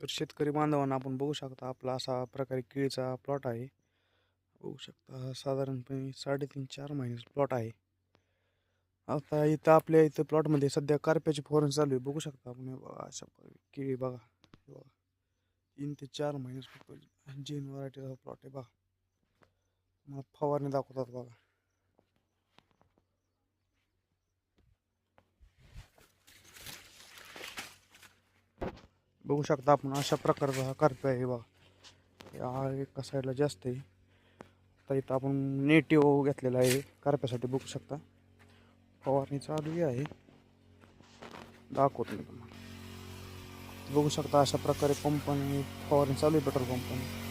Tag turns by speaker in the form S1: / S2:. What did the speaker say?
S1: तर शेतकरी बांधवांना आपण बघू शकता आपला असा प्रकारे केळीचा प्लॉट आहे. बघू शकता हा साधारणपणे साडेतीन चार महिन्याचा प्लॉट आहे. आता इथं आपल्या इथं प्लॉटमध्ये सध्या कारप्याची फवारणी चालू आहे. बघू शकता आपण बघा अशा केळी बघा बघा. तीन ते चार महिन्याचा जीन व्हरायटीचा प्लॉट आहे बघा. मला फवारणी दाखवतात बघा. बघू शकता आपण अशा प्रकारचा हा करपा आहे बघा. एका साईडला जास्त आहे. आता इथं आपण नेटिव घेतलेला आहे. कारप्यासाठी बघू शकता. फवारणी चालू आहे. दाखवतो नाही तुम्हाला. बघू शकता अशा प्रकारे पंपाने फवारणी चालू आहे पेट्रोल पंपाने